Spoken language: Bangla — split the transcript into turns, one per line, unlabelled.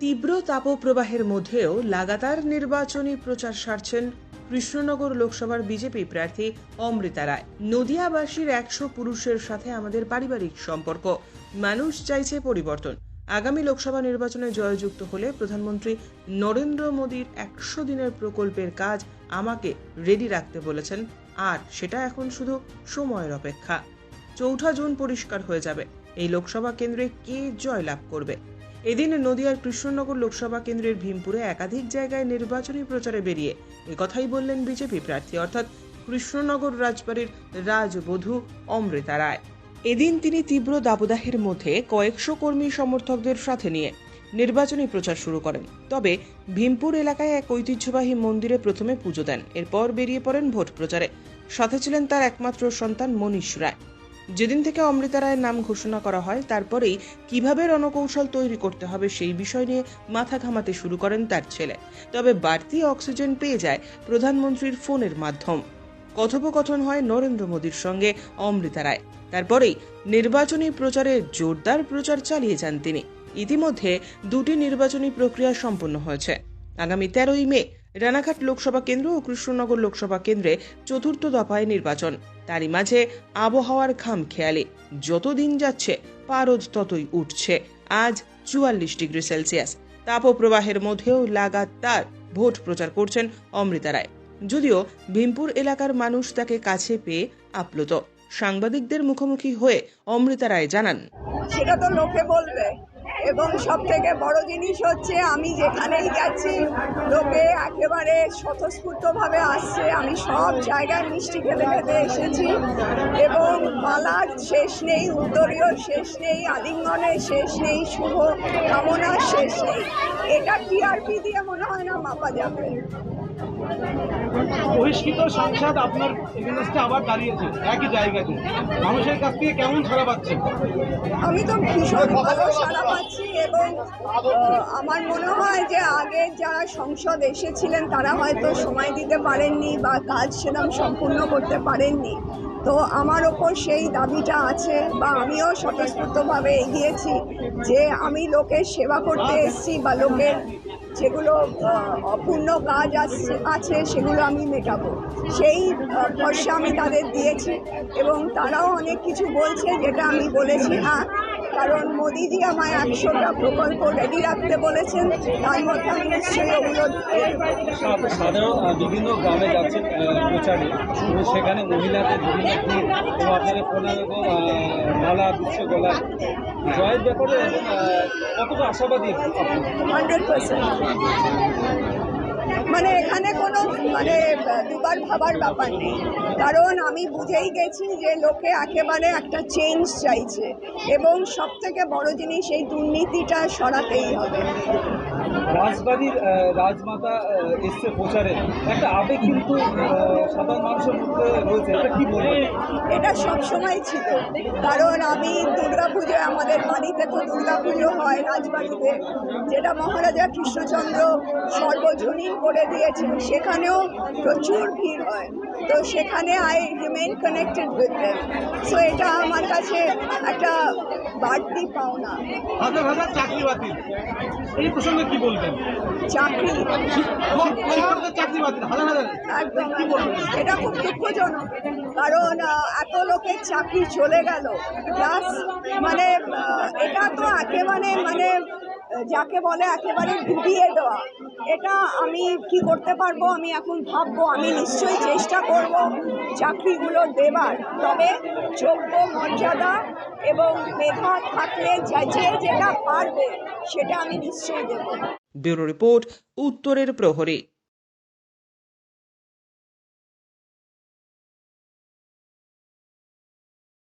তীব্র তাপপ্রবাহের মধ্যেও লাগাতার নির্বাচনী প্রচার সারছেন কৃষ্ণনগর লোকসভার বিজেপি প্রার্থী অমৃতা রায়। নদিয়াবাসীর একশো পুরুষের সাথে আমাদের পারিবারিক সম্পর্ক। মানুষ চাইছে পরিবর্তন। আগামী লোকসভা নির্বাচনে জয়যুক্ত হলে প্রধানমন্ত্রী নরেন্দ্র মোদীর একশো দিনের প্রকল্পের কাজ আমাকে রেডি রাখতে বলেছেন। আর সেটা এখন শুধু সময়ের অপেক্ষা। চৌঠা জুন পরিষ্কার হয়ে যাবে। এই লোকসভা কেন্দ্রে কে জয় লাভ করবে? এদিন নদিয়ার কৃষ্ণনগর লোকসভা কেন্দ্রের ভীমপুরে একাধিক জায়গায় নির্বাচনী প্রচারে বেরিয়ে একথাই বললেন বিজেপি প্রার্থী, অর্থাৎ কৃষ্ণনগর রাজবাড়ির রাজবধূ অমৃতা রায়। এদিন তিনি তীব্র দাবদাহের মধ্যে কয়েকশো কর্মী সমর্থকদের সাথে নিয়ে নির্বাচনী প্রচার শুরু করেন। তবে ভীমপুর এলাকায় এক ঐতিহ্যবাহী মন্দিরে প্রথমে পুজো দেন, এরপর বেরিয়ে পড়েন ভোট প্রচারে। সাথে ছিলেন তার একমাত্র সন্তান মনীষ রায়। যেদিন থেকে অমৃতা রায়ের নাম ঘোষণা করা হয়, তারপরেই কীভাবে রণকৌশল তৈরি করতে হবে সেই বিষয় নিয়ে মাথা ঘামাতে শুরু করেন তার ছেলে। তবে বাড়তি অক্সিজেন পেয়ে যায় প্রধানমন্ত্রীর ফোনের মাধ্যম। কথোপকথন হয় নরেন্দ্র মোদীর সঙ্গে অমৃতা রায়। তারপরেই নির্বাচনী প্রচারে জোরদার প্রচার চালিয়ে যান তিনি। ইতিমধ্যে দুটি নির্বাচনী প্রক্রিয়া সম্পন্ন হয়েছে। আগামী তেরোই মে রানাঘাট লোকসভা কেন্দ্র ও কৃষ্ণনগর লোকসভা কেন্দ্রে চতুর্থ দফায় নির্বাচন। তারই মাঝে আবহাওয়ার খাম খেয়ালে যত দিন যাচ্ছে, পারদ ততই উঠছে। আজ চুয়াল্লিশ ডিগ্রি সেলসিয়াস। তাপপ্রবাহের মধ্যেও লাগাতার ভোট প্রচার করছেন অমৃতা রায়। যদিও ভীমপুর এলাকার মানুষ তাকে কাছে পেয়ে আপ্লুত। সাংবাদিকদের মুখোমুখি হয়ে অমৃতা রায় জানান,
সেটা তো লোকে বলবে। এবং সব থেকে বড় জিনিস হচ্ছে আমি যেখানেই যাচ্ছি, লোকে একেবারে স্বতঃস্ফূর্তভাবে আসছে। আমি সব জায়গায় মিষ্টি খেতে খেতে এসেছি এবং মালার শেষ নেই, উত্তরীয় শেষ নেই, আলিঙ্গনের শেষ নেই, শুভ কামনার শেষ নেই। এটা টিআরপি দিয়ে মনে হয় না, মাপা যাবে।
বহিষ্কৃত সাংসদ আপনার এগেনস্টে আবার দাঁড়িয়েছে, একই জায়গাতে মানুষের কাছ থেকে কেমন সারা পাচ্ছেন
আমি তো ভীষণ ভালো পাচ্ছি এবং আমার মনে হয় যে আগে যারা সংসদ এসেছিলেন, তারা হয়তো সময় দিতে পারেননি বা কাজ সেরকম সম্পূর্ণ করতে পারেননি। তো আমার ওপর সেই দাবিটা আছে বা আমিও স্বতঃস্ফূর্তভাবে এগিয়েছি যে আমি লোকের সেবা করতে এসেছি বা লোকের যেগুলো অপূর্ণ কাজ আসছে আছে সেগুলো আমি মেটাবো। সেই ভরসা আমি তাদের দিয়েছি এবং তারাও অনেক কিছু বলছে যেটা আমি বলেছি হ্যাঁ কারণ মোদিজি আমায় একশোটা প্রকল্প রেডি রাখতে বলেছেন তার মধ্যে আমি নিশ্চয়ই ওগুলো
সাধারণ বিভিন্ন গ্রামে যাচ্ছেন প্রচারে। সেখানে মহিলাদের বিভিন্ন এবং আপনাদের পনেরো মালা বিশ্বকলা জয়ের ব্যাপারে কতটা আশাবাদী
হান্ড্রেড পার্সেন্ট। মানে এখানে কোনো মানে দুবার ভাবার ব্যাপার নেই। কারণ আমি বুঝেই গেছি যে লোকে একেবারে একটা চেঞ্জ চাইছে। এবং সব থেকে বড় জিনিস, এই দুর্নীতিটা সরাতেই হবে।
রাজবাড়ির রাজমাতা এসছে প্রচারে। একটা আবেগ কিন্তু সাধারণ মানুষের মধ্যে রয়েছে। এটা কি বলবেন?
এটা সব সময় ছিল। কারণ আমি দুর্গাপুজো আমাদের বাড়িতে তো দুর্গাপুজো হয় রাজবাড়িতে। যেটা মহারাজা কৃষ্ণচন্দ্র সর্বজনীন করে দিয়েছেন সেখানেও প্রচুর ভিড় হয়। তো সেখানে I remain connected with them so এটা আমার কাছে একটা বাড়তি পাওনা।
হাজার হাজার চাকরি বাতিল এই প্রসঙ্গে কি বলবেন?
চাকরি।
চাকরি হাজার হাজার।
একদম এটা খুব দুঃখজনক। কারণ এত লোকের চাকরি চলে গেল। প্লাস মানে এটা তো একেবারে মানে যাকে বলে একেবারে ডুবিয়ে দেওয়া। এটা আমি কি করতে পারব? আমি এখন ভাববো, আমি নিশ্চয়ই চেষ্টা করব চাকরিগুলো দেবার। তবে যোগ্য মর্যাদা এবং মেধা থাকলে যা- যেটা পারবে, সেটা আমি নিশ্চয়ই দেবো।
ব্যুরো রিপোর্ট, উত্তরের প্রহরী।